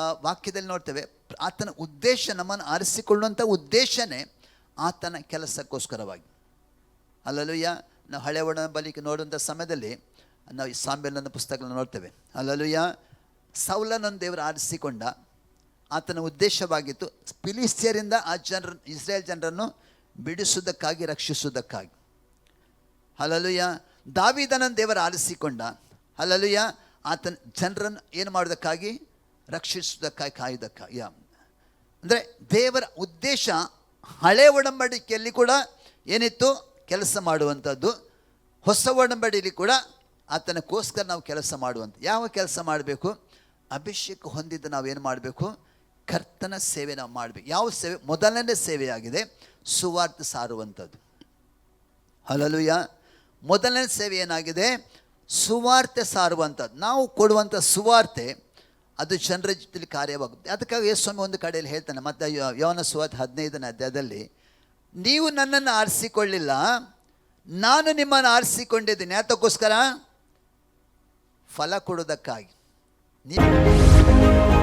ವಾಕ್ಯದಲ್ಲಿ ನೋಡ್ತೇವೆ, ಆತನ ಉದ್ದೇಶ ನಮ್ಮನ್ನು ಆರಿಸಿಕೊಳ್ಳುವಂಥ ಉದ್ದೇಶನೇ ಆತನ ಕೆಲಸಕ್ಕೋಸ್ಕರವಾಗಿ. ಅಲ್ಲಲುಯ್ಯ, ನಾವು ಹಳೆ ಒಡನ ಬಲಿಕೆ ನೋಡುವಂಥ ಸಮಯದಲ್ಲಿ ನಾವು ಈ ಸಾಂಬೇಲನ ಪುಸ್ತಕಗಳನ್ನು ನೋಡ್ತೇವೆ. ಅಲ್ಲಲುಯ್ಯ ಸೌಲನನ್ನು ದೇವರು ಆರಿಸಿಕೊಂಡ ಆತನ ಉದ್ದೇಶವಾಗಿತ್ತು ಪಿಲಿಸ್ತಿಯರಿಂದ ಆ ಜನರ ಇಸ್ರೇಲ್ ಜನರನ್ನು ಬಿಡಿಸುವುದಕ್ಕಾಗಿ, ರಕ್ಷಿಸುವುದಕ್ಕಾಗಿ. ಅಲ್ಲಲ್ಲೂಯ್ಯ ದಾವಿದನನ್ನು ದೇವರು ಆರಿಸಿಕೊಂಡ. ಅಲ್ಲಲ್ಲೂಯ್ಯ ಆತನ ಜನರನ್ನು ಏನು ಮಾಡೋದಕ್ಕಾಗಿ ರಕ್ಷಿಸುವುದಕ್ಕಾಗಿ ಕಾಯುವುದಕ್ಕಾಗಿ ಅಂದರೆ ದೇವರ ಉದ್ದೇಶ ಹಳೆ ಒಡಂಬಡಿಕೆಯಲ್ಲಿ ಕೂಡ ಏನಿತ್ತು? ಕೆಲಸ ಮಾಡುವಂಥದ್ದು. ಹೊಸ ಒಡಂಬಡಿಯಲ್ಲಿ ಕೂಡ ಆತನಕ್ಕೋಸ್ಕರ ನಾವು ಕೆಲಸ ಮಾಡುವಂಥ ಯಾವ ಕೆಲಸ ಮಾಡಬೇಕು? ಅಭಿಷೇಕ ಹೊಂದಿದ್ದ ನಾವು ಏನು ಮಾಡಬೇಕು? ಕರ್ತನ ಸೇವೆ ನಾವು ಮಾಡಬೇಕು. ಯಾವ ಸೇವೆ? ಮೊದಲನೇ ಸೇವೆಯಾಗಿದೆ ಸುವಾರ್ತೆ ಸಾರುವಂಥದ್ದು. ಹಲಲುಯ ಮೊದಲನೇ ಸೇವೆ ಏನಾಗಿದೆ? ಸುವಾರ್ತೆ ಸಾರುವಂಥದ್ದು. ನಾವು ಕೊಡುವಂಥ ಸುವಾರ್ತೆ ಅದು ಜನರ ಜೊತೆಲಿ ಕಾರ್ಯವಾಗುತ್ತೆ. ಅದಕ್ಕಾಗಿ ಯೇಸ್ವಾಮಿ ಒಂದು ಕಡೆಯಲ್ಲಿ ಹೇಳ್ತಾನೆ, ಮತ್ತು ಯೋನ ಸುವತ್ ಹದಿನೈದನೇ ಅಧ್ಯಾಯದಲ್ಲಿ, ನೀವು ನನ್ನನ್ನು ಆರಿಸಿಕೊಳ್ಳಿಲ್ಲ, ನಾನು ನಿಮ್ಮನ್ನು ಆರಿಸಿಕೊಂಡಿದ್ದೀನಿ. ಅದಕ್ಕೋಸ್ಕರ ಫಲ ಕೊಡೋದಕ್ಕಾಗಿ ನೀವು